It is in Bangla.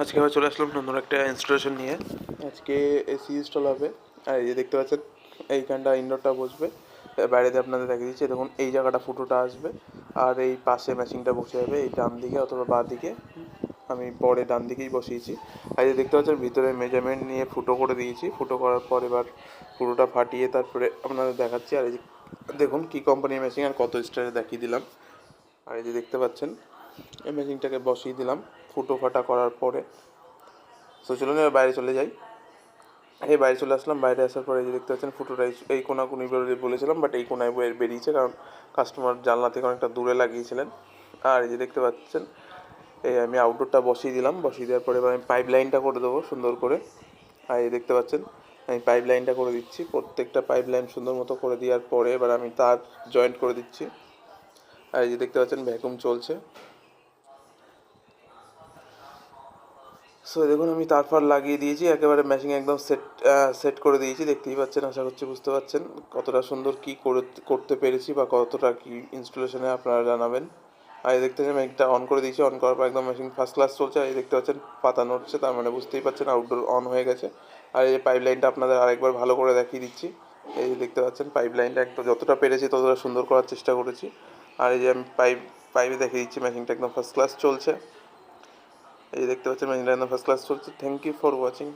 আজকে আবার চলে আসলাম নতুন একটা ইনস্টলেশন নিয়ে। আজকে এসি ইনস্টল হবে। আর এই যে দেখতে পাচ্ছেন, এইখানটা ইনডোরটা বসবে। বাইরে দিয়ে আপনাদের দেখিয়ে দিচ্ছি, দেখুন, এই জায়গাটা ফুটোটা আসবে। আর এই পাশে ম্যাচিংটা বসে যাবে, এই ডান দিকে অথবা বাঁ দিকে। আমি পরে ডান দিকেই বসিয়েছি। আর যে দেখতে পাচ্ছেন, ভিতরে মেজারমেন্ট নিয়ে ফুটো করে দিয়েছি। ফুটো করার পর এবার ফুটোটা ফাটিয়ে তারপরে আপনাদের দেখাচ্ছি। আর এই যে, দেখুন কী কোম্পানির মেশিন আর কত স্টারে দেখিয়ে দিলাম। আর এই যে দেখতে পাচ্ছেন, এই মেশিনটাকে বসিয়ে দিলাম। ফুটো ফাটা করার পরে। তো চলুন এবার বাইরে চলে যাই। এই বাইরে চলে আসলাম। বাইরে আসার পরে যে দেখতে পাচ্ছেন, ফুটোটা এই- কোনা কোনি বলেছিলাম বাট এই কোনায় বের- বেরিয়েছে কারণ কাস্টমার জানলা থেকে অনেকটা দূরে লাগিয়েছিলেন। আর এই যে দেখতে পাচ্ছেন, এই আমি আউটডোরটা বসিয়ে দিলাম। বসিয়ে দেওয়ার পরে আমি পাইপ লাইনটা করে দেবো সুন্দর করে। আর এই দেখতে পাচ্ছেন, আমি পাইপ লাইনটা করে দিচ্ছি। প্রত্যেকটা পাইপ লাইন সুন্দর মতো করে দেওয়ার পরে এবার আমি তার জয়েন্ট করে দিচ্ছি। আর এই যে দেখতে পাচ্ছেন ভ্যাকুম চলছে। সো দেখুন, আমি তারপর লাগিয়ে দিয়েছি। একেবারে মেশিন একদম সেট সেট করে দিয়েছি। দেখতেই পাচ্ছেন, আশা করছি বুঝতে পারছেন কতটা সুন্দর কি করতে পেরেছি বা কতটা কি ইনস্টলেশনে আপনারা জানাবেন। আর এই দেখতে পাচ্ছেন একটা অন করে দিয়েছি। অন করার পর একদম মেশিন ফার্স্ট ক্লাস চলছে। আর এই দেখতে পাচ্ছেন, পাতা নড়ছে, তার মানে বুঝতেই পারছেন আউটডোর অন হয়ে গেছে। আর এই পাইপ লাইনটা আপনাদের আরেকবার ভালো করে দেখিয়ে দিচ্ছি। এই যে দেখতে পাচ্ছেন পাইপ লাইনটা একদম যতটা পেরেছি, ততটা সুন্দর করার চেষ্টা করেছি। আর এই যে আমি পাইপ পাইপে দেখিয়ে দিচ্ছি মেশিনটা একদম ফার্স্ট ক্লাস চলছে। এই দেখতে পাচ্ছেন ইন্ডিয়ান ফার্স্ট ক্লাস চলছে। Thank you for watching